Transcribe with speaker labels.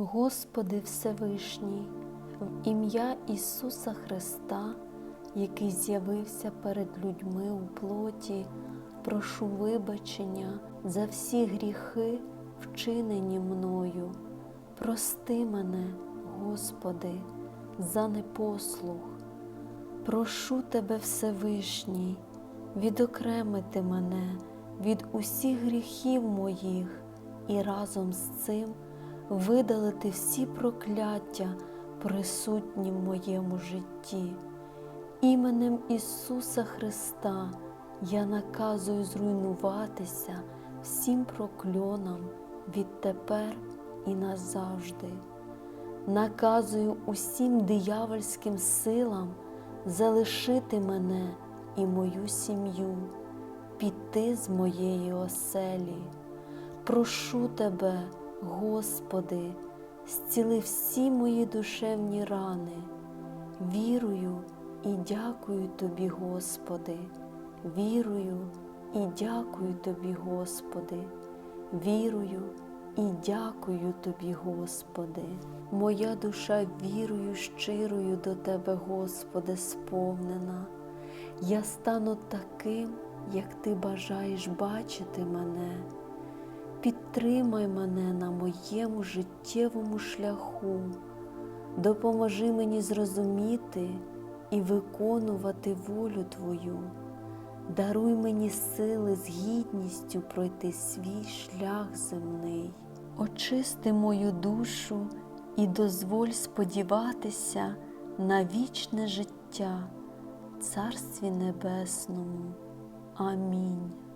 Speaker 1: Господи Всевишній, в ім'я Ісуса Христа, який з'явився перед людьми у плоті, прошу вибачення за всі гріхи, вчинені мною. Прости мене, Господи, за непослух. Прошу Тебе, Всевишній, відокремити мене від усіх гріхів моїх і разом з цим видалити всі прокляття, присутні в моєму житті. Іменем Ісуса Христа я наказую зруйнуватися всім прокльонам відтепер і назавжди. Наказую усім диявольським силам залишити мене і мою сім'ю, піти з моєї оселі. Прошу Тебе, Господи, зціли всі мої душевні рани. Вірую і дякую Тобі, Господи, вірую і дякую Тобі, Господи, вірую і дякую Тобі, Господи. Моя душа вірою щирою до Тебе, Господи, сповнена. Я стану таким, як Ти бажаєш бачити мене. Підтримай мене на моєму життєвому шляху, допоможи мені зрозуміти і виконувати волю Твою. Даруй мені сили з гідністю пройти свій шлях земний. Очисти мою душу і дозволь сподіватися на вічне життя Царстві Небесному. Амінь.